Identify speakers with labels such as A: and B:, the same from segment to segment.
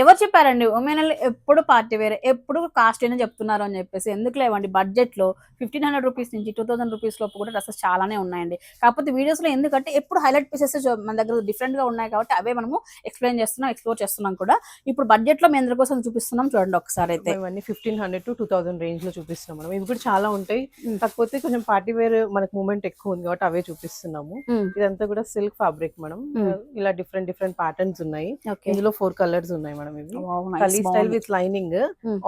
A: ఎవరు చెప్పారండి? ఉమెన్ ఎప్పుడు పార్టీ వేరే ఎప్పుడు కాస్ట్ అయినా చెప్తున్నారు అని చెప్పేసి. ఎందుకు లేవండి? బడ్జెట్లో ఫిఫ్టీన్ హండ్రెడ్ రూపీస్ నుంచి టూ థౌసండ్ రూపీస్ లోపు కూడా డ్రెస్సెస్ చాలానే ఉన్నాయండి. కాకపోతే వీడియోస్లో ఎందుకంటే ఎప్పుడు హైలైట్ పీసెస్ మన దగ్గర డిఫరెంట్గా ఉన్నాయి కాబట్టి అవే మనము ఎక్స్ప్లెయిన్ చేస్తున్నాం ఎక్స్ప్లోర్ చేస్తున్నాం కూడా. ఇప్పుడు బడ్జెట్లో మేము అందరి కోసం చూపిస్తున్నాం చూడండి ఒకసారి అయితే.
B: ఇవన్నీ fifteen hundred to two thousand రేంజ్లో చూపిస్తున్నాం మనం. ఇవి కూడా చాలా ఉంటాయి. కాకపోతే కొంచెం పార్టీ వేర్ మనకు మూమెంట్ ఎక్కువ ఉంది కాబట్టి అవే చూపిస్తున్నాము. ఇదంతా కూడా సిల్క్ ఫ్యాబ్రిక్ మనం. ఇలా డిఫరెంట్ డిఫరెంట్ ప్యాటర్న్స్ ఉన్నాయి. ఇందులో ఫోర్ కలర్స్ ఉన్నాయి మనం. ఇవి.
A: Wow, nice,
B: kali style. With lining.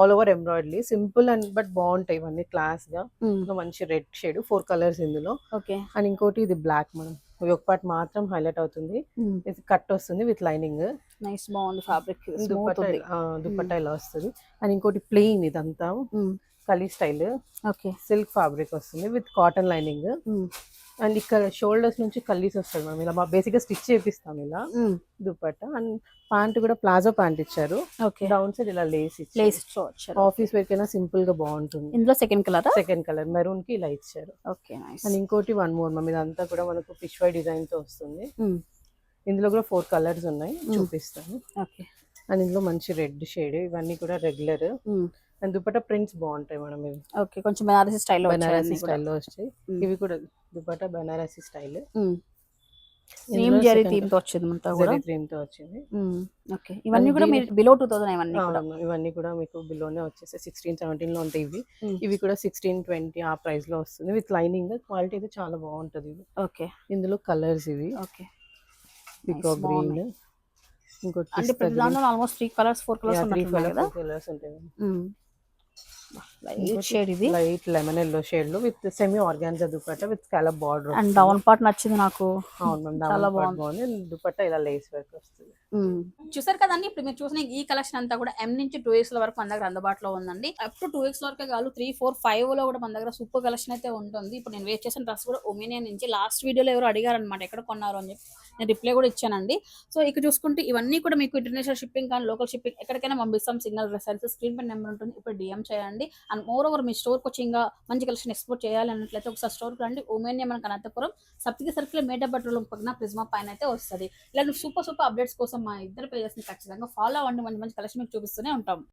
B: All over embroidery simple and but బాగుంటాయి ఇవన్నీ క్లాస్గా. మంచి రెడ్ షేడ్ ఫోర్ కలర్స్ ఇందులో.
A: ఓకే.
B: అండ్ ఇంకోటి ఇది బ్లాక్ ఇది ఒక పార్ట్ మాత్రం హైలైట్ అవుతుంది. ఇది కట్ వస్తుంది విత్ లైనింగ్
A: నైస్ బాగుంది ఫ్యాబ్రిక్
B: దుపట్టా ఇలా వస్తుంది. అండ్ ఇంకోటి ప్లెయిన్ ఇదంతా. Kali style.
A: Okay.
B: Silk fabric వస్తుంది విత్ కాటన్ లైనింగ్ అండ్ ఇక్కడ షోల్డర్స్ నుంచి కల్లీస్ వస్తుంది మనం ఇలా బేసిక్గా స్టిచ్ చేపిస్తాం ఇలా. దుపట్టా. అండ్ ప్యాంట్ కూడా ప్లాజో ప్యాంట్ ఇచ్చారు.
A: ఓకే.
B: డౌన్ సైడ్ ఇలా లేస్ ఇచ్చారు. ఆఫీస్ వేర్ కైనా సింపుల్గా బాగుంటుంది.
A: ఇందులో సెకండ్ కలర్
B: సెకండ్ కలర్ మెరూన్కి ఇలా ఇచ్చారు.
A: ఓకే
B: అండ్ ఇంకోటి వన్ మోర్ మమ్ ఇదంతా కూడా మనకు ఫిష్ వై డిజైన్తో వస్తుంది ఇందులో కూడా ఫోర్ కలర్స్ ఉన్నాయి. చూపిస్తాను.
A: ఓకే.
B: అండ్ ఇందులో మంచి రెడ్ షేడ్. ఇవన్నీ కూడా రెగ్యులర్. అండ్ దుపట్టా ప్రింట్స్ బాగుంటాయి మనం ఇవి.
A: ఓకే కొంచెం బనారసి స్టైల్లో
B: బనారసి స్టైల్లో
A: Mm.
B: ఇవి కూడా దుపట్టా బనారసి స్టైల్.
A: సేమ్ జరీ థీమ్తో వచ్చింది అంతా కూడా?
B: థ్రీమ్తో వచ్చింది
A: ఓకే. ఇవన్నీ కూడా మీరు బిలో టూ థౌసండ్ ఇవన్నీ కూడా?
B: ఇవన్నీ కూడా మీకు బిలోనే వచ్చేసి సిక్స్టీన్ సెవెంటీన్లో ఉంటాయి ఇవి. ఇవి కూడా సిక్స్టీన్ ట్వంటీ ఆ ప్రైస్లో వస్తుంది. విత్ లైనింగ్ క్వాలిటీ అయితే చాలా బాగుంటది ఇది.
A: ఓకే.
B: ఇందులో కలర్స్ ఇవి.
A: ఓకే.
B: పికో గ్రీన్. ఇంకోటి
A: అంటే ప్రతి దాంట్లో almost three colours four colours
B: three colours ఉంటాయి.
A: లైట్ షేడ్ ఇది.
B: లైట్ లెమన్ ఎల్లో షేడ్లో with semi organza dupatta with scallop border
A: and down part నచ్చింది నాకు.
B: అవును మ్యామ్
A: చాలా
B: చాలా
A: బాగుంది.
B: దుపట్టా ఇలా లేస్ వర్క్ వస్తుంది.
A: చూసారు కదండి ఇప్పుడు మీరు చూసిన ఈ కలెక్షన్ అంతా కూడా ఎం నుంచి టూ ఎక్స్ వరకు మన దగ్గర అందుబాటులో ఉందండి. అప్ టు టూ ఎక్స్ వరకే కాదు త్రీ ఫోర్ ఫైవ్లో కూడా మన దగ్గర సూపర్ కలెక్షన్ అయితే ఉంటుంది. ఇప్పుడు నేను వేస్ట్ చేసిన డ్రెస్ కూడా ఒమినియన్ నుంచి లాస్ట్ వీడియోలో ఎవరు అడిగారు అనమాట ఎక్కడ కొన్నారు అని చెప్పి. నేను రిప్లై కూడా ఇచ్చానండి. సో ఇక్కడ చూసుకుంటే ఇవన్నీ కూడా మీకు ఇంటర్నేషనల్ షిప్పింగ్ కానీ లోకల్ షిప్పింగ్ ఎక్కడికైనా పంపిస్తాం. సిగ్నల్ రిసల్స్ స్క్రీన్ పై నెంబర్ ఉంటుంది. ఇప్పుడు డిఎం చేయండి. అండ్ మోర్ ఓవర్ మీ స్టోర్కి వచ్చి ఇంకా మంచి కలెక్షన్ ఎక్స్పోర్ట్ చేయాలి అన్నట్లయితే ఒకసారి స్టోర్కి రండి. ఒమేనియా మనకు అనంతపురం సప్తికి సర్కిల్ మేడప్ బెడ్రూమ్ పక్కన ప్రిజ్మా పైన అయితే వస్తుంది. ఇలాంటి సూపర్ సూపర్ అప్డేట్స్ కోసం మా ఇద్దరు పేజెస్ని ఖచ్చితంగా ఫాలో అవ్వండి. మంచి మంచి కలెక్షన్ మీకు చూపిస్తూనే ఉంటాం.